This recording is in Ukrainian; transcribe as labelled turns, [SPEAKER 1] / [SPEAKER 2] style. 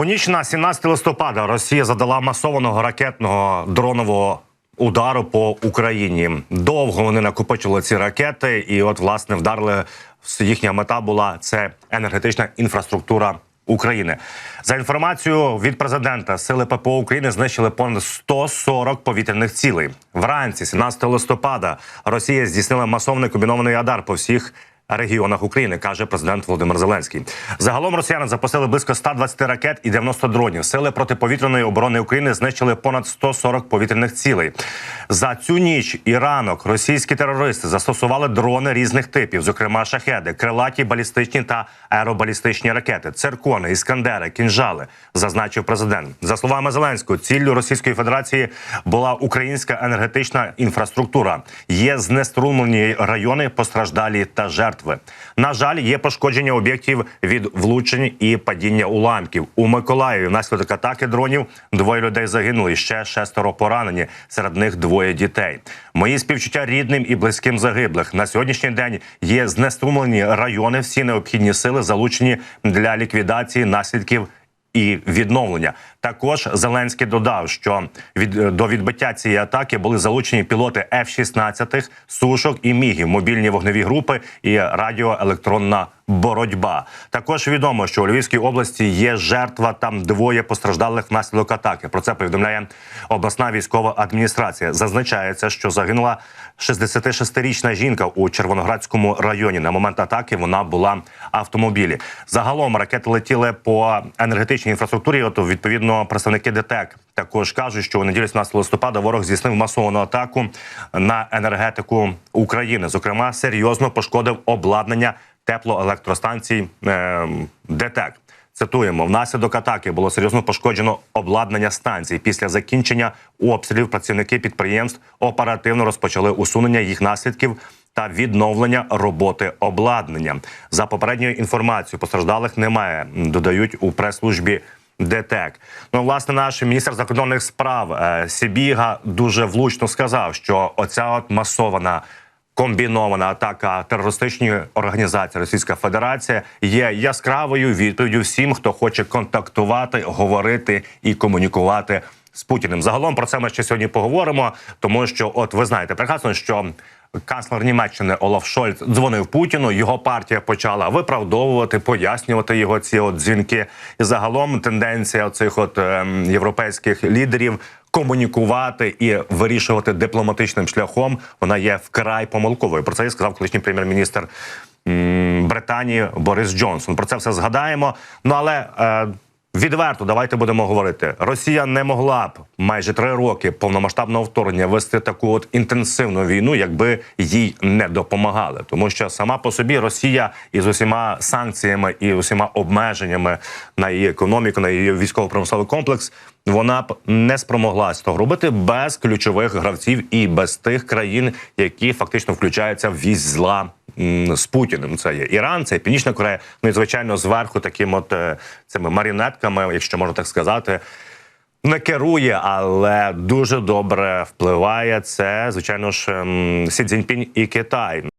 [SPEAKER 1] У ніч на 17 листопада Росія задала масованого ракетного дронового удару по Україні. Довго вони накопичили ці ракети, і от власне вдарили. Їхня мета була це енергетична інфраструктура України. За інформацією від президента, сили ППО України знищили понад 140 повітряних цілей. Вранці, 17 листопада, Росія здійснила масовний комбінований удар по всіх регіонах України, каже президент Володимир Зеленський. Загалом росіяни запустили близько 120 ракет і 90 дронів. Сили протиповітряної оборони України знищили понад 140 повітряних цілей. За цю ніч і ранок російські терористи застосували дрони різних типів, зокрема шахеди, крилаті, балістичні та аеробалістичні ракети, циркони, іскандери, кінжали, зазначив президент. За словами Зеленського, ціллю Російської Федерації була українська енергетична інфраструктура. Є знеструмлені райони, постраждалі та жертви. На жаль, є пошкодження об'єктів від влучень і падіння уламків у Миколаєві. Внаслідок атаки дронів двоє людей загинули. Ще шестеро поранені. Серед них двоє дітей. Мої співчуття рідним і близьким загиблих на сьогоднішній день є знеструмлені райони. Всі необхідні сили залучені для ліквідації наслідків і відновлення. Також Зеленський додав, що від до відбиття цієї атаки були залучені пілоти F-16, сушок і мігів, мобільні вогневі групи і радіоелектронна боротьба. Також відомо, що у Львівській області є жертва. Там двоє постраждалих внаслідок атаки. Про це повідомляє обласна військова адміністрація. Зазначається, що загинула 66-річна жінка у Червоноградському районі. На момент атаки вона була автомобілі. Загалом ракети летіли по енергетичній інфраструктурі. От відповідно представники ДТЕК також кажуть, що у неділю 17 листопада ворог здійснив масовану атаку на енергетику України. Зокрема, серйозно пошкодив обладнання теплоелектростанцій е, ДТЕК. Цитуємо, внаслідок атаки було серйозно пошкоджено обладнання станцій. Після закінчення обстрілів працівники підприємств оперативно розпочали усунення їх наслідків та відновлення роботи обладнання. За попередньою інформацією, постраждалих немає. Додають у прес-службі. ДТЕК. Ну, власне, наш міністр закордонних справ е, Сібіга дуже влучно сказав, що оця от масована комбінована атака терористичної організації Російська Федерація є яскравою відповіддю всім, хто хоче контактувати, говорити і комунікувати з Путіним. Загалом про це ми ще сьогодні поговоримо, тому що, от ви знаєте, прекрасно, що. Канцлер Німеччини Олаф Шольц дзвонив Путіну. Його партія почала виправдовувати, пояснювати його ці от дзвінки. І загалом тенденція цих от ем, європейських лідерів комунікувати і вирішувати дипломатичним шляхом. Вона є вкрай помилковою. Про це і сказав колишній прем'єр-міністр Британії Борис Джонсон. Про це все згадаємо. Ну але е, Відверто, давайте будемо говорити. Росія не могла б майже три роки повномасштабного вторгнення вести таку от інтенсивну війну, якби їй не допомагали. Тому що сама по собі Росія із усіма санкціями і усіма обмеженнями на її економіку, на її військово-промисловий комплекс. Вона б не спромоглась того робити без ключових гравців і без тих країн, які фактично включаються в вісь зла з Путіним. Це є Іран, це є Північна Корея. Ну і звичайно, зверху таким от е, цими марінетками, якщо можна так сказати. Не керує, але дуже добре впливає це, звичайно ж, ем, Сі Цзіньпінь і Китай.